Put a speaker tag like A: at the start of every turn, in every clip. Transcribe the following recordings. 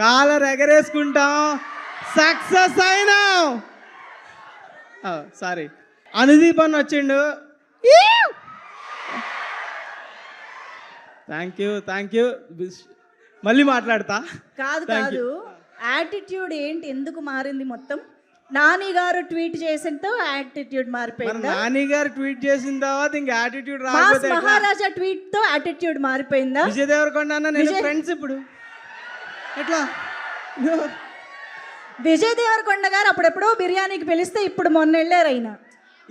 A: Caller ఎగరేసుకుంటాం. Success అయినాం. Sorry. Anudeep అని వచ్చిండు. Thank you thank you. మళ్ళీ మాట్లాడతా.
B: కాదు కాదు. యాటిట్యూడ్ ఏంటి? ఎందుకు మారింది మొత్తం? నాని గారు ట్వీట్ చేసినతో యాటిట్యూడ్
A: మరి
B: మారిపోయిందా?
A: నాని గారు ట్వీట్ చేసిన తర్వాత ఇంక యాటిట్యూడ్ రాకపోతే?
B: మహారాజా ట్వీట్తో యాటిట్యూడ్ మారిపోయిందా?
A: విజయ్ దేవరకొండ అన్న నేను ఫ్రెండ్స్ ఇప్పుడు. ఎట్లా?
B: విజయ్ దేవరకొండ గారు అప్పుడెప్పుడో బిర్యానీకి పిలిస్తే ఇప్పుడు మొన్న వెళ్ళారు ఆయన.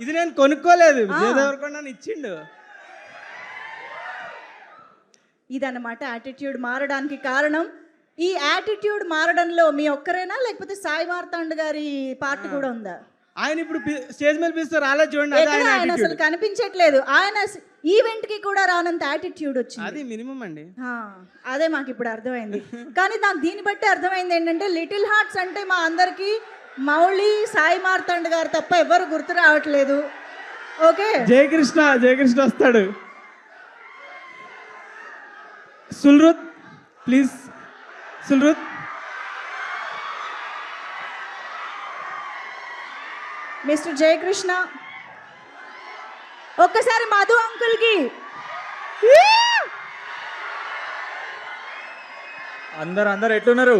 A: ఇది నేను కొనుక్కోలేదు. విజయ్ దేవరకొండ ఇచ్చిండు.
B: ఇదన్నమాట యాటిట్యూడ్ మారడానికి కారణం. ఈ యాటిట్యూడ్ మారడంలో మీ ఒక్కరేనా? లేకపోతే సాయి మార్తాండ్ గారి పార్ట్ కూడా ఉందా?
A: ఆయన ఇప్పుడు స్టేజ్ మీద పిలుస్తారు రాలేదు చూడండి ఆయన.
B: అసలు కనిపించట్లేదు. ఆయన ఈవెంట్కి కూడా రానంత యాటిట్యూడ్ వచ్చింది.
A: అది మినిమం అండి.
B: అదే మాకు ఇప్పుడు అర్థమైంది. కానీ నాకు దీన్ని బట్టి అర్థమైంది ఏంటంటే లిటిల్ హార్ట్స్ అంటే మా అందరికి మౌళి సాయి మార్తాండ్ గారు తప్ప ఎవరు గుర్తు రావట్లేదు. ఓకే?
A: జయకృష్ణ జయకృష్ణ వస్తాడు. సుల్రుత్ ప్లీజ్. సుల్రుత్.
B: మిస్టర్ జయకృష్ణ. ఒక్కసారి మధు అంకుల్కి.
C: అందరు అందరు ఎట్లున్నారు?